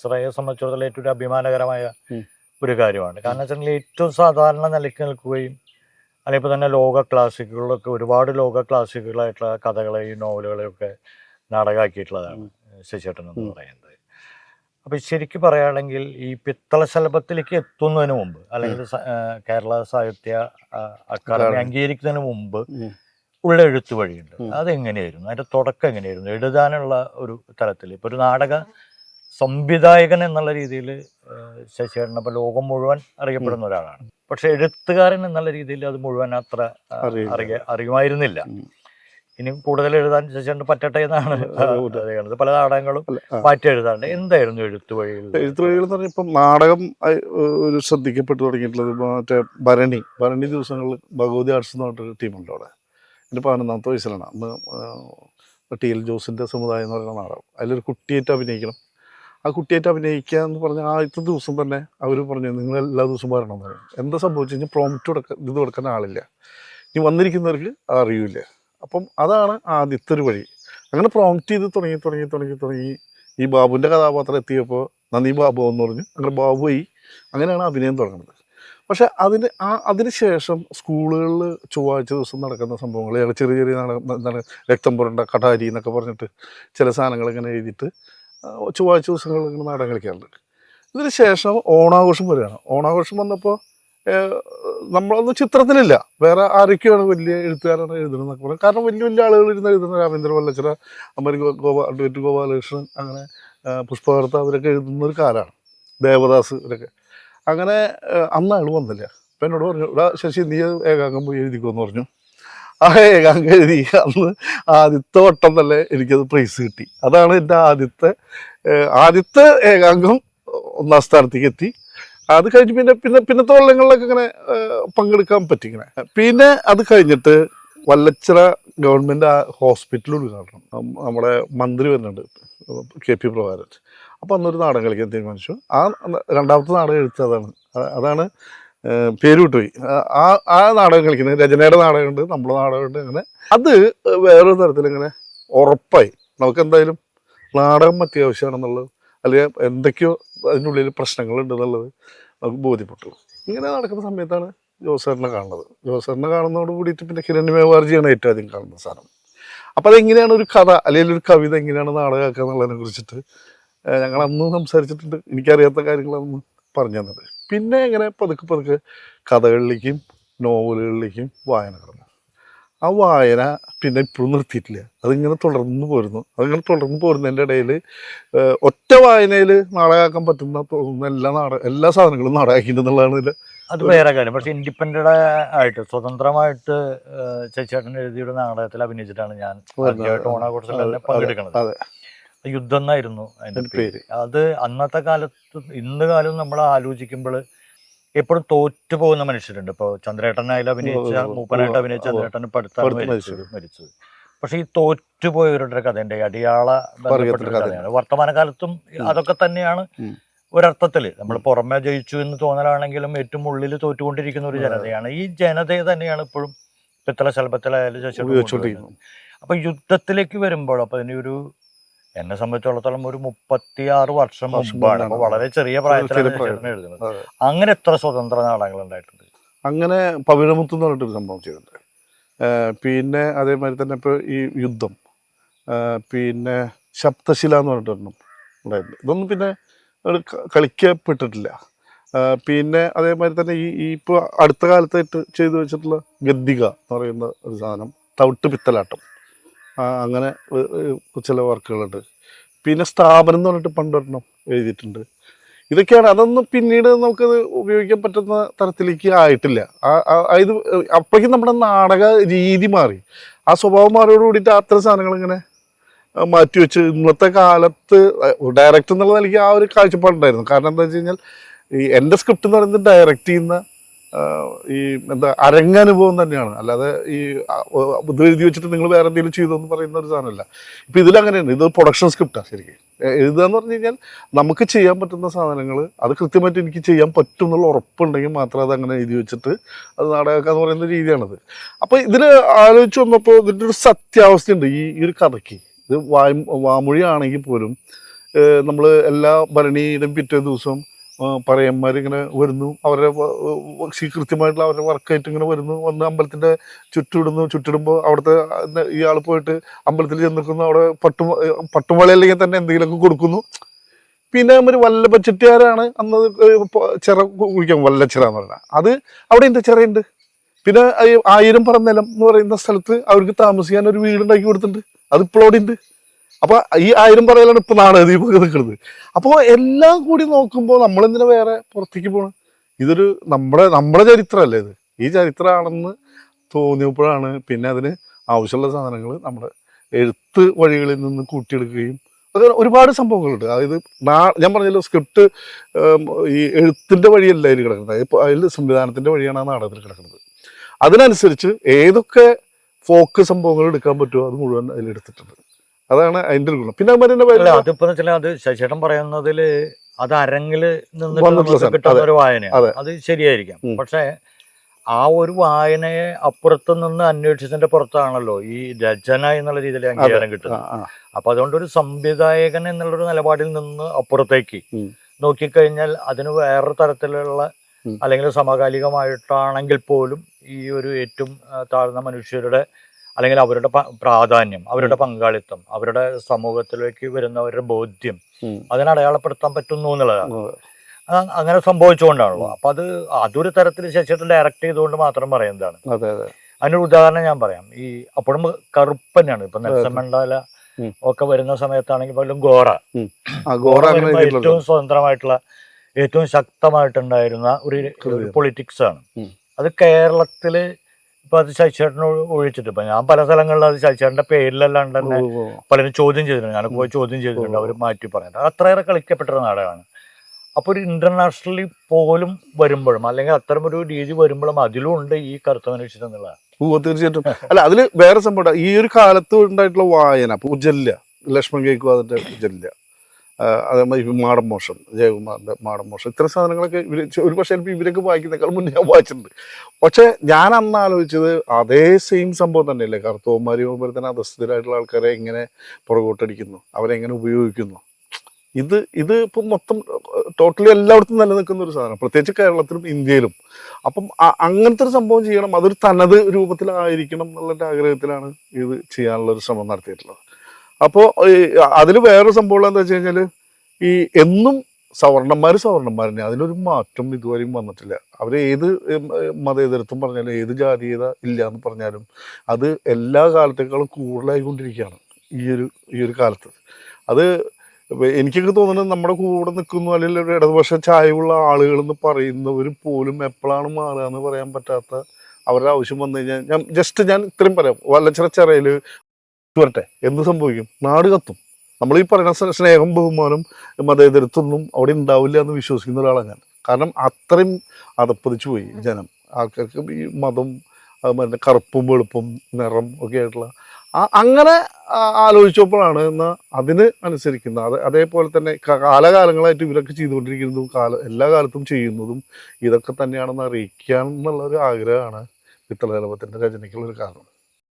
വല്ലച്ചിറയെ സംബന്ധിച്ചിടത്തോളം ഏറ്റവും ഒരു അഭിമാനകരമായ ഒരു കാര്യമാണ്. കാരണം വെച്ചിട്ടുണ്ടെങ്കിൽ ഏറ്റവും സാധാരണ നിലയ്ക്ക് നിൽക്കുകയും അല്ലെങ്കിൽ ഇപ്പോൾ തന്നെ ലോക ക്ലാസിക്കുകളൊക്കെ ഒരുപാട് ലോക ക്ലാസിക്കുകളായിട്ടുള്ള കഥകളെയും നോവലുകളെയും ഒക്കെ നാടകമാക്കിയിട്ടുള്ളതാണ് ശശിചേട്ടൻ എന്ന്. പറയുന്നത്. അപ്പോൾ ശരിക്കും പറയുകയാണെങ്കിൽ ഈ പിത്തള ശലഭത്തിലേക്ക് എത്തുന്നതിന് മുമ്പ് അല്ലെങ്കിൽ കേരള സാഹിത്യ അക്കാദമി. അംഗീകരിക്കുന്നതിന് മുമ്പ് ഉള്ള എഴുത്തു വഴിയുണ്ട്. അതെങ്ങനെയായിരുന്നു? അതിന്റെ തുടക്കം എങ്ങനെയായിരുന്നു? എഴുതാനുള്ള ഒരു തലത്തിൽ ഇപ്പൊ ഒരു നാടക സംവിധായകൻ എന്നുള്ള രീതിയിൽ ശശിധരൻ അപ്പോൾ ലോകം മുഴുവൻ അറിയപ്പെടുന്ന ഒരാളാണ്. പക്ഷെ എഴുത്തുകാരൻ എന്നുള്ള രീതിയിൽ അത് മുഴുവൻ അത്ര അറിയ അറിയുമായിരുന്നില്ല. ഇനി കൂടുതൽ എഴുതാൻ ശശിധരൻ പറ്റട്ടെ എന്നാണ് അറിവുണ്ട്. പല നാടകങ്ങളും. മാറ്റി എഴുതാണ്ട് എന്തായിരുന്നു എഴുത്തു വഴികൾ എഴുത്തു വഴികൾ എന്ന് പറഞ്ഞാൽ ഇപ്പം നാടകം ഒരു ശ്രദ്ധിക്കപ്പെട്ടു തുടങ്ങിയിട്ടുള്ളത് മറ്റേ ഭരണി ഭരണി ദിവസങ്ങളിൽ ഭഗവതി ആർട്സ് എന്ന് പറഞ്ഞിട്ടൊരു ടീമുണ്ട് അവിടെ. എന്റെ പതിനൊന്നാമത്തെ വയസ്സിലാണ്. അന്ന് ടി എൽ ജോസിന്റെ സമുദായം എന്ന് പറയുന്ന നാടകം. അതിലൊരു കുട്ടിയായിട്ട് അഭിനയിക്കണം. ആ കുട്ടിയായിട്ട് അഭിനയിക്കുക എന്ന് പറഞ്ഞാൽ ആദ്യത്തെ ദിവസം തന്നെ അവർ പറഞ്ഞു നിങ്ങൾ എല്ലാ ദിവസവും വരണം എന്ന് പറയും എന്താ സംഭവിച്ചു കഴിഞ്ഞാൽ പ്രോമിറ്റ് കൊടുക്കാൻ ഇത് കൊടുക്കുന്ന ആളില്ല. ഇനി വന്നിരിക്കുന്നവർക്ക് അറിയില്ല. അപ്പം അതാണ് ആദ്യത്തെ ഒരു വഴി. അങ്ങനെ പ്രോമിറ്റ് ചെയ്ത് തുടങ്ങി തുടങ്ങി തുടങ്ങി തുടങ്ങി ഈ ബാബുവിന്റെ കഥാപാത്രം എത്തിയപ്പോൾ നന്ദി ബാബു എന്ന് പറഞ്ഞു. അങ്ങനെ ബാബു ആയി. അങ്ങനെയാണ് അഭിനയം തുടങ്ങുന്നത്. പക്ഷെ അതിന് ആ അതിന് ശേഷം സ്കൂളുകളിൽ ചൊവ്വാഴ്ച ദിവസം നടക്കുന്ന സംഭവങ്ങൾ ചെറിയ ചെറിയ എന്താണ് രക്തം പുരണ്ട കടാരി എന്നൊക്കെ പറഞ്ഞിട്ട് ചില സാധനങ്ങൾ ഇങ്ങനെ എഴുതിയിട്ട് ചൊവ്വാഴ്ച ദിവസങ്ങളിൽ ഇങ്ങനെ നാടകം കളിക്കാറുണ്ട്. ഇതിന് ശേഷം ഓണാഘോഷം വരികയാണ്. ഓണാഘോഷം വന്നപ്പോൾ നമ്മളൊന്നും ചിത്രത്തിലില്ല. വേറെ ആരൊക്കെയാണ് വലിയ എഴുത്തുകാരാണ് എഴുതുന്നതെന്നൊക്കെ പറയും. കാരണം വലിയ വലിയ ആളുകൾ ഇരുന്ന് എഴുതുന്ന രാമേന്ദ്ര വല്ലച്ചിറ അമ്മരി ഗോപാ അഡ്വൈറ്റ് ഗോപാലകൃഷ്ണൻ അങ്ങനെ പുഷ്പകർത്ത അവരൊക്കെ എഴുതുന്ന ഒരു കാലമാണ്. ദേവദാസ് ഇവരൊക്കെ. അങ്ങനെ അന്ന് വന്നില്ല. അപ്പം എന്നോട് പറഞ്ഞു ഇവിടെ ശശി നീ ഏകാംഗം പോയി എഴുതിക്കോന്ന് പറഞ്ഞു. ആ ഏകാങ്ക എഴുതി അന്ന് ആദ്യത്തെ വട്ടം തന്നെ എനിക്കത് പ്രൈസ് കിട്ടി. അതാണ് എന്റെ ആദ്യത്തെ ആദ്യത്തെ ഏകാംഗം ഒന്നാം സ്ഥാനത്തേക്ക് എത്തി. അത് കഴിഞ്ഞ് പിന്നെ പിന്നെ പിന്നത്തെ കൊല്ലങ്ങളിലൊക്കെ ഇങ്ങനെ പങ്കെടുക്കാൻ പറ്റി ഇങ്ങനെ. പിന്നെ അത് കഴിഞ്ഞിട്ട് വല്ലച്ചിറ ഗവൺമെന്റ് ഹോസ്പിറ്റൽ ഉദ്ഘാടനം. നമ്മുടെ മന്ത്രി വരുന്നുണ്ട് കെ പി പ്രഭാകരൻ. അപ്പോൾ അന്നൊരു നാടകം കളിക്കാൻ തീരുമാനിച്ചു. ആ രണ്ടാമത്തെ നാടകം എഴുത്തതാണ്. അതാണ് പേര് ആ- ആ നാടകം കളിക്കുന്നത് രചനയുടെ നാടകമുണ്ട് നമ്മുടെ നാടകമുണ്ട് അങ്ങനെ. അത് വേറൊരു തരത്തിൽ ഇങ്ങനെ ഉറപ്പായി. നമുക്ക് എന്തായാലും നാടകം അത്യാവശ്യമാണെന്നുള്ളത് അല്ലെങ്കിൽ എന്തൊക്കെയോ അതിനുള്ളിൽ പ്രശ്നങ്ങളുണ്ട് എന്നുള്ളത് നമുക്ക് ബോധ്യപ്പെട്ടു. ഇങ്ങനെ നടക്കുന്ന സമയത്താണ് ജോസറിനെ കാണുന്നത്. ജോസറിനെ കാണുന്നതോട് കൂടിയിട്ട് പിന്നെ കിരൺ മേവാർജിയാണ് ഏറ്റവും അധികം കാണുന്ന സാധനം. അപ്പോൾ അതെങ്ങനെയാണ് ഒരു കഥ അല്ലെങ്കിൽ ഒരു കവിത എങ്ങനെയാണ് നാടകമാക്കുക എന്നുള്ളതിനെ കുറിച്ചിട്ട് ഞങ്ങൾ അന്ന് സംസാരിച്ചിട്ടുണ്ട്. എനിക്കറിയാത്ത കാര്യങ്ങളൊന്നും പറഞ്ഞു തന്നത് പിന്നെ ഇങ്ങനെ പതുക്കെ പതുക്കെ കഥകളിലേക്കും നോവലുകളിലേക്കും വായന കടന്നു. ആ വായന പിന്നെ ഇപ്പോഴും നിർത്തിയിട്ടില്ല. അതിങ്ങനെ തുടർന്ന് പോരുന്നു. അതിങ്ങനെ തുടർന്ന് പോരുന്നതിന്റെ ഇടയിൽ ഒറ്റ വായനയിൽ നാടകമാക്കാൻ പറ്റുന്ന തോന്നുന്ന എല്ലാ നാടക എല്ലാ സാധനങ്ങളും നാടകമാക്കിയിട്ടുണ്ടെന്നുള്ളതാണ് ഇതിൽ അത് വേറെ കാര്യം. പക്ഷേ ഇൻഡിപെൻഡന്റ് ആയിട്ട് സ്വതന്ത്രമായിട്ട് ചേച്ചേട്ടൻ എഴുതിയുടെ നാടകത്തിൽ അഭിനയിച്ചിട്ടാണ് ഞാൻ ഓണാഘോഷത്തിൽ പങ്കെടുക്കുന്നത്. അതെ. യുദ്ധം എന്നായിരുന്നു അതിന്റെ അതിന്റെ പേര്. അത് അന്നത്തെ കാലത്ത് ഇന്ന് കാലം നമ്മൾ ആലോചിക്കുമ്പോൾ എപ്പോഴും തോറ്റു പോകുന്ന മനുഷ്യരുണ്ട്. ഇപ്പോൾ ചന്ദ്രേട്ടനായാലും അഭിനയിച്ച മൂപ്പനായിട്ട് അഭിനയിച്ച ചന്ദ്രേട്ടൻ ഇപ്പൊ അടുത്താണ് മരിച്ചത്. പക്ഷെ ഈ തോറ്റുപോയവരുടെ കഥയുണ്ട്. അടിയാള കഥയാണ്. വർത്തമാനകാലത്തും. അതൊക്കെ തന്നെയാണ്. ഒരർത്ഥത്തിൽ നമ്മൾ പുറമെ ജയിച്ചു എന്ന് തോന്നലാണെങ്കിലും ഏറ്റവും ഉള്ളിൽ തോറ്റുകൊണ്ടിരിക്കുന്ന ഒരു ജനതയാണ്. ഈ ജനതയെ തന്നെയാണ് ഇപ്പോഴും പിത്തള ശലഭത്തിലായാലും അപ്പൊ യുദ്ധത്തിലേക്ക് വരുമ്പോൾ അപ്പൊ അതിന് ഒരു എന്നെ സംബന്ധിച്ചിടത്തോളം ഒരു മുപ്പത്തി ആറ് വർഷം മുമ്പാണ്. വളരെ ചെറിയ പ്രായത്തിലാണ്. എഴുതുന്നത്. അങ്ങനെ എത്ര സ്വതന്ത്ര നാടകങ്ങൾ ഉണ്ടായിട്ടുണ്ട്? അങ്ങനെ പവിഴമുത്ത് എന്ന് പറഞ്ഞിട്ടൊരു സംഭവം ചെയ്തിട്ടുണ്ട്. പിന്നെ അതേമാതിരി തന്നെ ഇപ്പോൾ ഈ യുദ്ധം പിന്നെ ശബ്ദശില എന്ന് പറഞ്ഞിട്ടൊരെണ്ണം ഉണ്ടായിട്ടുണ്ട്. ഇതൊന്നും പിന്നെ കളിക്കപ്പെട്ടിട്ടില്ല. പിന്നെ അതേമാതിരി തന്നെ ഈ ഈ ഇപ്പോൾ അടുത്ത കാലത്തായിട്ട് ചെയ്തു വെച്ചിട്ടുള്ള ഗദ്ദിക എന്ന് പറയുന്ന ഒരു സാധനം തവിട്ട് പിത്തലാട്ടം. അങ്ങനെ ചില വർക്കുകളുണ്ട്. പിന്നെ സ്ഥാപനം എന്ന് പറഞ്ഞിട്ട് പണ്ടൊരെണ്ണം എഴുതിയിട്ടുണ്ട്. ഇതൊക്കെയാണ്. അതൊന്നും പിന്നീട് നമുക്കത് ഉപയോഗിക്കാൻ പറ്റുന്ന തരത്തിലേക്ക് ആയിട്ടില്ല. ഇത് അപ്പോഴേക്കും നമ്മുടെ നാടക രീതി മാറി. ആ സ്വഭാവം മാറിയോട് കൂടിയിട്ട് അത്തരം സാധനങ്ങൾ ഇങ്ങനെ മാറ്റി മാറ്റിവെച്ച് ഇന്നത്തെ കാലത്ത് ഡയറക്റ്റ് എന്നുള്ള നിലയ്ക്ക് ആ ഒരു കാഴ്ചപ്പാടുണ്ടായിരുന്നു. കാരണം എന്താ വെച്ച് കഴിഞ്ഞാൽ ഈ എന്റെ സ്ക്രിപ്റ്റ് എന്ന് പറയുന്നത് ഡയറക്റ്റ് ചെയ്യുന്ന ഈ എന്താ അരങ്ങനുഭവം തന്നെയാണ്. അല്ലാതെ ഈ ബുദ്ധി വെച്ചിട്ട് നിങ്ങൾ വേറെ എന്തെങ്കിലും ചെയ്തു എന്ന് പറയുന്ന ഒരു സാധനമല്ല. ഇപ്പം ഇതിലങ്ങനെയാണ് ഇത് പ്രൊഡക്ഷൻ സ്ക്രിപ്റ്റാണ് ശരിക്കും. എ- എഴുതുക എന്ന് പറഞ്ഞു കഴിഞ്ഞാൽ നമുക്ക് ചെയ്യാൻ പറ്റുന്ന സാധനങ്ങൾ അത് കൃത്യമായിട്ട് എനിക്ക് ചെയ്യാൻ പറ്റും എന്നുള്ള ഉറപ്പുണ്ടെങ്കിൽ മാത്രം അത് അങ്ങനെ എഴുതി വെച്ചിട്ട് അത് നാടകമാക്കുക എന്ന് പറയുന്ന രീതിയാണത്. അപ്പോൾ ഇതിൽ ആലോചിച്ച് വന്നപ്പോൾ ഇതിന്റെ ഒരു സത്യാവസ്ഥയുണ്ട്. ഈ ഒരു കഥയ്ക്ക്. ഇത് വായ് വാമൊഴിയാണെങ്കിൽ പോലും നമ്മൾ എല്ലാ ഭരണിയിലും പിറ്റേ ദിവസം പറയന്മാർ ഇങ്ങനെ വരുന്നു. അവരുടെ കൃത്യമായിട്ടുള്ള അവരുടെ വർക്കായിട്ട് ഇങ്ങനെ വരുന്നു. വന്ന് അമ്പലത്തിന്റെ ചുറ്റിടുന്നു ചുറ്റിടുമ്പോൾ അവിടുത്തെ ഇയാൾ പോയിട്ട് അമ്പലത്തിൽ ചെന്ന് നിൽക്കുന്നു അവിടെ പട്ടു പട്ടുമള അല്ലെങ്കിൽ തന്നെ എന്തെങ്കിലുമൊക്കെ കൊടുക്കുന്നു. പിന്നെ ഒരു വല്ലഭ ചെട്ടിയാരാണ് അന്ന് ചിറ കുഴിക്കാൻ വല്ലച്ചിറ എന്ന് പറഞ്ഞാൽ. അത് അവിടെ ഉണ്ട് ചിറയുണ്ട്? പിന്നെ ആയിരം പറ നിലം എന്ന് പറയുന്ന സ്ഥലത്ത് അവർക്ക് താമസിക്കാൻ ഒരു വീട് ഉണ്ടാക്കി കൊടുത്തിട്ടുണ്ട്. അത് ഇപ്പോൾ അവിടെ ഉണ്ട്. അപ്പൊ ഈ ആയിരം പറയലാണ് ഇപ്പൊ നാണയദീപൊക്കെ നിൽക്കുന്നത്. അപ്പോൾ എല്ലാം കൂടി നോക്കുമ്പോൾ നമ്മളെന്തിനാ വേറെ പുറത്തേക്ക് പോകണം ഇതൊരു നമ്മുടെ നമ്മുടെ ചരിത്രമല്ലേ ഇത്. ഈ ചരിത്രമാണെന്ന് തോന്നിയപ്പോഴാണ് പിന്നെ അതിന് ആവശ്യമുള്ള സാധനങ്ങൾ നമ്മുടെ എഴുത്ത് വഴികളിൽ നിന്ന് കൂട്ടിയെടുക്കുകയും അത് ഒരുപാട് സംഭവങ്ങളുണ്ട്. അതായത് ഞാൻ പറഞ്ഞല്ലോ സ്ക്രിപ്റ്റ് ഈ എഴുത്തിന്റെ വഴിയല്ല അതിൽ കിടക്കുന്നത്. ഇപ്പോൾ അതിൽ സംവിധാനത്തിന്റെ വഴിയാണ് ആ നാടകത്തിൽ കിടക്കുന്നത്. അതിനനുസരിച്ച് ഏതൊക്കെ ഫോക്ക് സംഭവങ്ങൾ എടുക്കാൻ പറ്റുമോ അത് മുഴുവൻ അതിൽ എടുത്തിട്ടുണ്ട്. അതാണ് അതിന്റെ ഗുണം. പിന്നെ വേറെ- അതിപ്പോ വെച്ചാൽ അത് ശശിയേട്ടൻ പറയുന്നതിൽ അത് അരങ്ങിൽ സാധനം. കിട്ടുന്ന അതെ. ഒരു വായനയാണ് അത്. ശരിയായിരിക്കാം. പക്ഷേ ആ ഒരു വായനയെ അപ്പുറത്ത് നിന്ന് അന്വേഷിച്ചതിന്റെ പുറത്താണല്ലോ ഈ രചന എന്നുള്ള രീതിയിൽ അംഗീകാരം കിട്ടുന്നത്. അപ്പൊ അതുകൊണ്ട് ഒരു സംവിധായകൻ എന്നുള്ളൊരു നിലപാടിൽ നിന്ന് അപ്പുറത്തേക്ക്. നോക്കിക്കഴിഞ്ഞാൽ അതിന് വേറെ തരത്തിലുള്ള അല്ലെങ്കിൽ സമകാലികമായിട്ടാണെങ്കിൽ പോലും ഈ ഒരു ഏറ്റവും താഴ്ന്ന മനുഷ്യരുടെ അല്ലെങ്കിൽ അവരുടെ പ്രാധാന്യം അവരുടെ പങ്കാളിത്തം അവരുടെ സമൂഹത്തിലേക്ക് വരുന്നവരുടെ ബോധ്യം അതിനടയാളപ്പെടുത്താൻ അതിനെ അടയാളപ്പെടുത്താൻ പറ്റുന്നു എന്നുള്ളതാണ്. അങ്ങനെ സംഭവിച്ചുകൊണ്ടാണല്ലോ. അപ്പൊ അത് അതൊരു തരത്തിൽ ശശിയേട്ടൻ ഡയറക്റ്റ് ചെയ്തുകൊണ്ട് മാത്രം പറയുന്നതാണ് അതെ അതെ. അതിനൊരു ഉദാഹരണം ഞാൻ പറയാം. ഈ അപ്പോഴും കറുപ്പനാണ്. ഇപ്പൊ നെൽസൺ. മണ്ടാല ഒക്കെ വരുന്ന സമയത്താണെങ്കിൽ പോലും ഗോറ. ഗോറ ഏറ്റവും സ്വതന്ത്രമായിട്ടുള്ള ഏറ്റവും ശക്തമായിട്ടുണ്ടായിരുന്ന ഒരു പൊളിറ്റിക്സ് ആണ്. അത് കേരളത്തിൽ ഇപ്പൊ അത് ശശിചേട്ടനോട് ഒഴി- ഒഴിച്ചിട്ട് ഇപ്പൊ ഞാൻ പല സ്ഥലങ്ങളിൽ അത് ശശിചേട്ടന്റെ പേരിലല്ലാണ്ട് തന്നെ ഓ, ഓ, ഓ. പലരും ചോദ്യം ചെയ്തിട്ടുണ്ട്. ഞാൻ പോയി ചോദ്യം ചെയ്തിട്ടുണ്ട്. അവർ അവർ മാറ്റി പറഞ്ഞിട്ട് അത്രയേറെ കളിക്കപ്പെട്ട ഒരു നാടകമാണ് അപ്പോൾ ഒരു ഇന്റർനാഷണലി പോലും വരുമ്പോഴും അല്ലെങ്കിൽ അത്തരം ഒരു രീതി വരുമ്പോഴും അതിലും ഉണ്ട് ഈ കറുത്ത മനുഷ്യൻ എന്നുള്ളത് ഉവ്വ് തീർച്ചയായിട്ടും. അല്ല അതിൽ വേറെ സംഭവം. ഈ ഒരു കാലത്ത് ഉണ്ടായിട്ടുള്ള വായന ഉജ്ജല്ല ലക്ഷ്മൺ അതിന്റെ ഉജ്ജല്ല അതേമാതിരി മാടം മോശം ജയകുമാറിന്റെ മാടം ഇത്തരം സാധനങ്ങളൊക്കെ ഇവർ ഒരു പക്ഷേ ചിലപ്പോൾ ഇവരൊക്കെ വായിക്കുന്നേക്കാൾ മുന്നേ ഞാൻ വായിച്ചിട്ടുണ്ട്. പക്ഷേ ഞാൻ അന്ന് ആലോചിച്ചത് അതേ സെയിം സംഭവം തന്നെയല്ലേ? കറുത്തോമാരി പോലെ തന്നെ അധസ്ഥിതരായിട്ടുള്ള ആൾക്കാരെ എങ്ങനെ പുറകോട്ടടിക്കുന്നു അവരെങ്ങനെ ഉപയോഗിക്കുന്നു. ഇത് ഇത് ഇപ്പം മൊത്തം ടോട്ടലി എല്ലായിടത്തും നിലനിൽക്കുന്ന ഒരു സാധനം. പ്രത്യേകിച്ച് കേരളത്തിലും ഇന്ത്യയിലും. അപ്പം അങ്ങനത്തെ ഒരു സംഭവം ചെയ്യണം. അതൊരു തനത് രൂപത്തിലായിരിക്കണം എന്നുള്ള ആഗ്രഹത്തിലാണ് ഇത് ചെയ്യാനുള്ള ഒരു ശ്രമം നടത്തിയിട്ടുള്ളത്. അപ്പോൾ അതിൽ വേറൊരു സംഭവം എന്താ വെച്ച് കഴിഞ്ഞാൽ ഈ എന്നും സവർണന്മാർ തന്നെ അതിനൊരു മാറ്റം ഇതുവരെയും വന്നിട്ടില്ല. അവർ ഏത് മതേതരത്വം പറഞ്ഞാലും ഏത് ജാതീയത ഇല്ല എന്ന് പറഞ്ഞാലും അത് എല്ലാ കാലത്തേക്കാളും കൂടുതലായിക്കൊണ്ടിരിക്കുകയാണ് ഈ ഒരു ഈ ഒരു കാലത്ത്. അത് എനിക്കൊക്കെ തോന്നുന്നത് നമ്മുടെ കൂടെ നിൽക്കുന്നു അല്ലെങ്കിൽ ഒരു ഇടതുപക്ഷ ചായവുള്ള ആളുകൾ എന്ന് പറയുന്നവർ പോലും എപ്പോഴാണ് മാറുക എന്ന് പറയാൻ പറ്റാത്ത അവരുടെ ആവശ്യം വന്നു കഴിഞ്ഞാൽ ഞാൻ ജസ്റ്റ് ഞാൻ ഇത്രയും പറയാം. വല്ലച്ചിറ ചിറയിൽ വരട്ടെ. എന്ത് സംഭവിക്കും? നാട് കത്തും. നമ്മൾ ഈ പറയുന്ന സ്നേ- സ്നേഹം ബഹുമാനം മതേതരത്വമൊന്നും അവിടെ ഉണ്ടാവില്ല എന്ന് വിശ്വസിക്കുന്ന ഒരാളാണ് ഞാൻ. കാരണം അത്രയും അതപ്പതിച്ചു പോയി ജനം. ആൾക്കാർക്ക് ഈ മതം അതുപോലെ കറുപ്പും വെളുപ്പും നിറം ഒക്കെ ആയിട്ടുള്ള അങ്ങനെ ആലോചിച്ചപ്പോഴാണ് എന്നാൽ അതിന് അനുസരിക്കുന്ന അത് അതേപോലെ തന്നെ കാലകാലങ്ങളായിട്ട് ഇവരൊക്കെ ചെയ്തുകൊണ്ടിരിക്കുന്നതും കാല എല്ലാ കാലത്തും ചെയ്യുന്നതും ഇതൊക്കെ തന്നെയാണെന്ന് അറിയിക്കാൻ എന്നുള്ളൊരു ആഗ്രഹമാണ് പിത്തള കലപത്തിന്റെ രചനയ്ക്കുള്ളൊരു കാരണം.